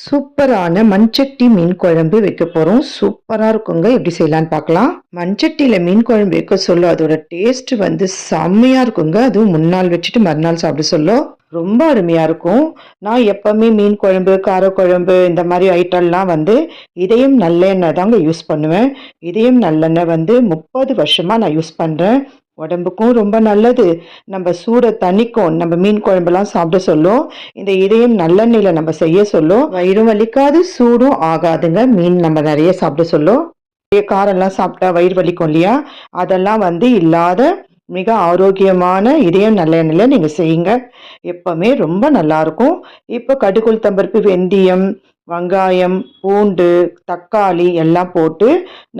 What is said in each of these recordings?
சூப்பரான மண்சட்டி மீன் குழம்பு வைக்க போகிறோம் சூப்பராக இருக்குங்க. எப்படி செய்யலான்னு பார்க்கலாம். மண்சட்டியில் மீன் குழம்பு வைக்க சொல்ல அதோட டேஸ்ட் வந்து செம்மையாக இருக்குங்க. அதுவும் முன்னாள் வச்சுட்டு மறுநாள் சாப்பிட சொல்ல ரொம்ப அருமையாக இருக்கும். நான் எப்போவுமே மீன் குழம்பு காரக்குழம்பு இந்த மாதிரி ஐட்டம்லாம் வந்து இதயம் நல்லெண்ணெய் தாங்க யூஸ் பண்ணுவேன். இதயம் நல்லெண்ணெய் வந்து முப்பது வருஷமாக நான் யூஸ் பண்ணுறேன் உடம்புக்கும் ரொம்ப நல்லது. நம்ம சூடை தணிக்கும். நம்ம மீன் குழம்புலாம் சாப்பிட சொல்லும். இந்த இதயம் நல்லெண்ணெயில் நம்ம செய்ய சொல்லும். வயிறும் வலிக்காது சூடும் ஆகாதுங்க. மீன் நம்ம நிறைய சாப்பிட சொல்லும். காரெல்லாம் காரம்லாம் சாப்பிட்டா வயிறு வலிக்கும் இல்லையா? அதெல்லாம் வந்து இல்லாத மிக ஆரோக்கியமான இதயம் நல்லெண்ணெயில் நீங்கள் செய்யுங்க. எப்பவுமே ரொம்ப நல்லா இருக்கும். இப்போ கடுகுள் தம்பருப்பு வெந்தயம் வெங்காயம் பூண்டு தக்காளி எல்லாம் போட்டு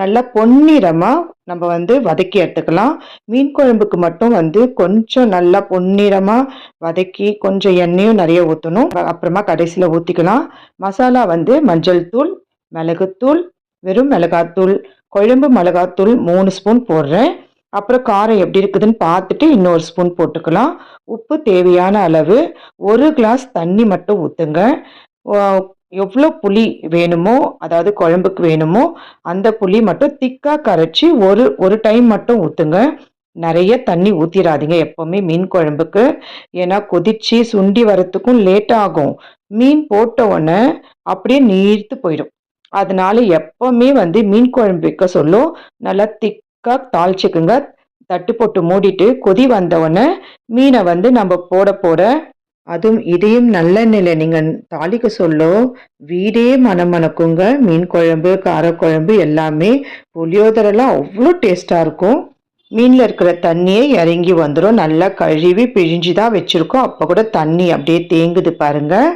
நல்லா பொன்னிறமாக நம்ம வந்து வதக்கி எடுத்துக்கலாம். மீன் குழம்புக்கு மட்டும் வந்து கொஞ்சம் நல்லா பொன்னிறமாக வதக்கி கொஞ்சம் எண்ணெயும் நிறைய ஊற்றணும் அப்புறமா கடைசியில் ஊற்றிக்கலாம் மசாலா வந்து மஞ்சள் தூள் மிளகுத்தூள் வெறும் மிளகாத்தூள் குழம்பு மிளகாத்தூள் மூணு ஸ்பூன் போடுறேன். அப்புறம் காரம் எப்படி இருக்குதுன்னு பார்த்துட்டு இன்னொரு ஸ்பூன் போட்டுக்கலாம். உப்பு தேவையான அளவு ஒரு கிளாஸ் தண்ணி மட்டும் ஊற்றுங்க எவ்வளோ புளி வேணுமோ அதாவது குழம்புக்கு வேணுமோ அந்த புளி மட்டும் திக்காக கரைச்சி ஒரு ஒரு டைம் மட்டும் ஊற்றுங்க நிறைய தண்ணி ஊற்றிடாதீங்க எப்போவுமே மீன் குழம்புக்கு. ஏன்னா கொதிச்சு சுண்டி வரத்துக்கும் லேட் ஆகும். மீன் போட்ட உடனே அப்படியே நீர்த்து போயிடும். அதனால எப்பவுமே வந்து மீன் குழம்பு வைக்க சொல்லும். நல்லா திக்காக தாளிச்சுக்குங்க. தட்டு போட்டு மூடிட்டு கொதி வந்தவுடனே மீனை வந்து நம்ம போட போட அதுவும் இதையும் நல்ல நிலை. நீங்கள் தாளிக்க சொல்ல வீடே மணமணக்குங்க மீன் குழம்பு காரக்குழம்பு எல்லாமே புளியோதரெல்லாம் அவ்வளோ டேஸ்ட்டாக இருக்கும். மீனில் இருக்கிற தண்ணியே இறங்கி வந்துடும் நல்லா கழுவி பிழிஞ்சு தான் வச்சுருக்கோம். அப்போ கூட தண்ணி அப்படியே தேங்குது பாருங்கள்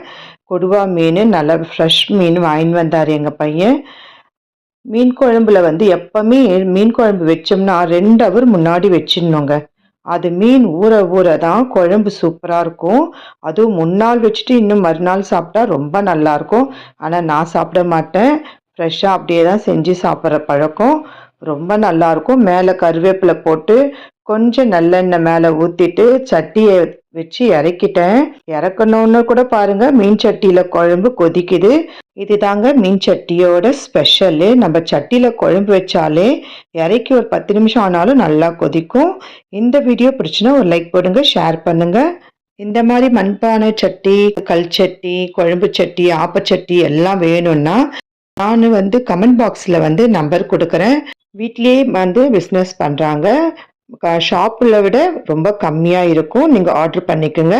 கொடுவா மீன் நல்லா ஃப்ரெஷ் மீன் வாங்கி வந்தார் எங்கள் பையன். மீன் குழம்புல வந்து எப்பவுமே மீன் குழம்பு வச்சோம்னா ரெண்டு அவர் முன்னாடி வச்சிடணுங்க. அது மீன் ஊற ஊற தான் குழம்பு சூப்பராக இருக்கும். அதுவும் முன்னாள் வச்சுட்டு இன்னும் மறுநாள் சாப்பிட்டா ரொம்ப நல்லாயிருக்கும் ஆனால் நான் சாப்பிட மாட்டேன். ஃப்ரெஷ்ஷாக அப்படியே தான் செஞ்சு சாப்பிட்ற பழக்கம். ரொம்ப நல்லாயிருக்கும் மேலே கருவேப்பிலை போட்டு கொஞ்சம் நல்லெண்ணெய் மேலே ஊற்றிட்டு சட்டியை வச்சு இறக்கிட்டேன். இறக்கணுன்னு கூட பாருங்கள் மீன் சட்டியில் குழம்பு கொதிக்குது. இது தாங்க மீன் சட்டியோட ஸ்பெஷலு நம்ம சட்டியில் குழம்பு வச்சாலே இறக்கி ஒரு பத்து நிமிஷம் ஆனாலும் நல்லா கொதிக்கும். இந்த வீடியோ பிடிச்சுன்னா ஒரு லைக் போடுங்க ஷேர் பண்ணுங்க. இந்த மாதிரி மண்பானை சட்டி கல் சட்டி குழம்பு சட்டி ஆப்பச்சட்டி எல்லாம் வேணும்னா நான் வந்து கமெண்ட் பாக்ஸில் வந்து நம்பர் கொடுக்குறேன். வீட்லேயே வந்து பிஸ்னஸ் பண்ணுறாங்க ஷாப்பில் விட ரொம்ப கம்மியாக இருக்கும். நீங்கள் ஆர்டர் பண்ணிக்கோங்க.